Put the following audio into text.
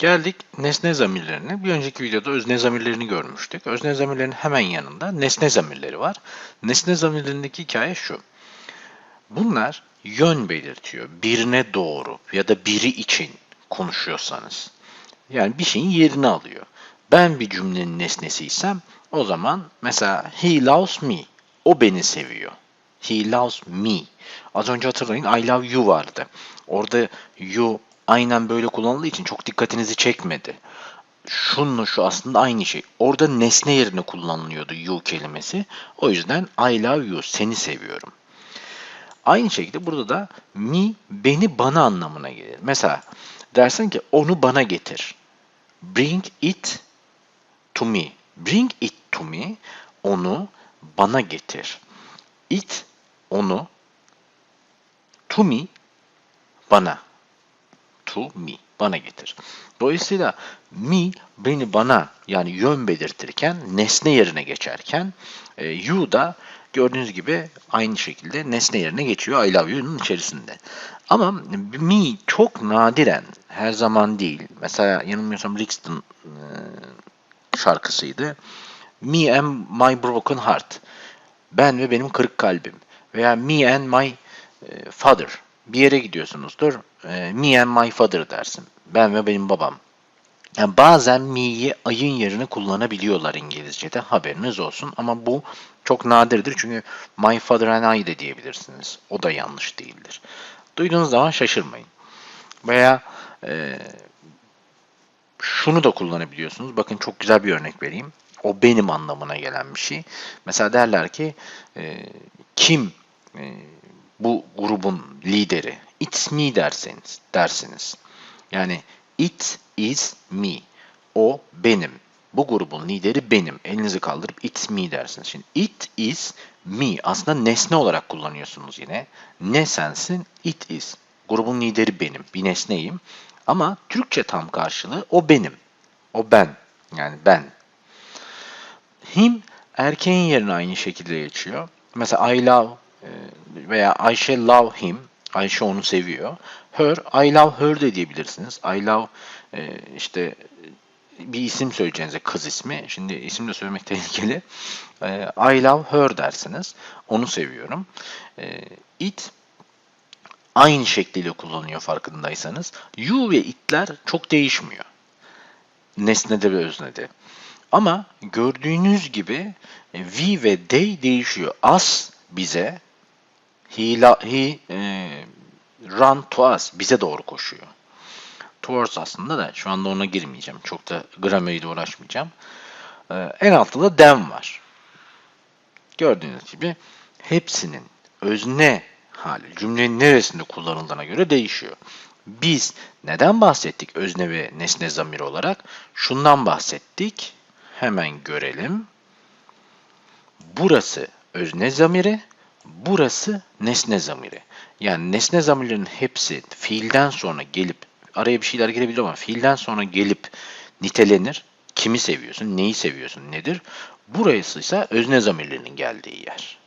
Geldik nesne zamirlerine. Bir önceki videoda özne zamirlerini görmüştük. Özne zamirlerin hemen yanında nesne zamirleri var. Nesne zamirlerindeki hikaye şu. Bunlar yön belirtiyor. Birine doğru ya da biri için konuşuyorsanız. Yani bir şeyin yerini alıyor. Ben bir cümlenin nesnesiysem o zaman mesela he loves me. O beni seviyor. He loves me. Az önce hatırlayın I love you vardı. Orada you aynen böyle kullanıldığı için çok dikkatinizi çekmedi. Şununla şu aslında aynı şey. Orada nesne yerine kullanılıyordu you kelimesi. O yüzden I love you, seni seviyorum. Aynı şekilde burada da me beni bana anlamına gelir. Mesela dersin ki onu bana getir. Bring it to me. Bring it to me. Onu bana getir. It onu to me bana. To me bana getir. Dolayısıyla me beni bana yani yön belirtirken nesne yerine geçerken e, you da gördüğünüz gibi aynı şekilde nesne yerine geçiyor I love you'nun içerisinde. Ama me çok nadiren her zaman değil. Mesela yanılmıyorsam Brixton e, şarkısıydı. Me and my broken heart. Ben ve benim kırık kalbim. Veya me and my e, father. Bir yere gidiyorsunuzdur. E, me and my father dersin. Ben ve benim babam. Yani bazen me'yi ayın yerine kullanabiliyorlar İngilizce'de. Haberiniz olsun. Ama bu çok nadirdir. Çünkü my father and I de diyebilirsiniz. O da yanlış değildir. Duyduğunuz zaman şaşırmayın. Veya e, şunu da kullanabiliyorsunuz. Bakın çok güzel bir örnek vereyim. O benim anlamına gelen bir şey. Mesela derler ki e, kim e, bu grubun lideri? It's me derseniz, dersiniz. Yani it is me. O benim. Bu grubun lideri benim. Elinizi kaldırıp it's me dersiniz. Şimdi it is me. Aslında nesne olarak kullanıyorsunuz yine. Ne sensin? It is. Grubun lideri benim. Bir nesneyim. Ama Türkçe tam karşılığı o benim. O ben. Yani ben. Him erkeğin yerine aynı şekilde geçiyor. Mesela I love veya Ayşe love him. Ayşe onu seviyor. Her, I love her de diyebilirsiniz. I love e, işte bir isim söyleyeceğinize kız ismi. Şimdi isim de söylemek tehlikeli. E, I love her dersiniz. Onu seviyorum. It aynı şekliyle kullanıyor farkındaysanız. You ve itler çok değişmiyor. Nesnede ve öznede. Ama gördüğünüz gibi we ve they değişiyor. Us bize he, la, he e, run to us bize doğru koşuyor. Towards aslında da şu anda ona girmeyeceğim. Çok da grameriyle uğraşmayacağım. E, en altta da them var. Gördüğünüz gibi hepsinin özne hali cümlenin neresinde kullanıldığına göre değişiyor. Biz neden bahsettik özne ve nesne zamiri olarak? Şundan bahsettik. Hemen görelim. Burası özne zamiri, burası nesne zamiri. Yani nesne zamirlerin hepsi fiilden sonra gelip, araya bir şeyler girebilir ama fiilden sonra gelip nitelenir. Kimi seviyorsun, neyi seviyorsun, nedir? Burası ise özne zamirlerinin geldiği yer.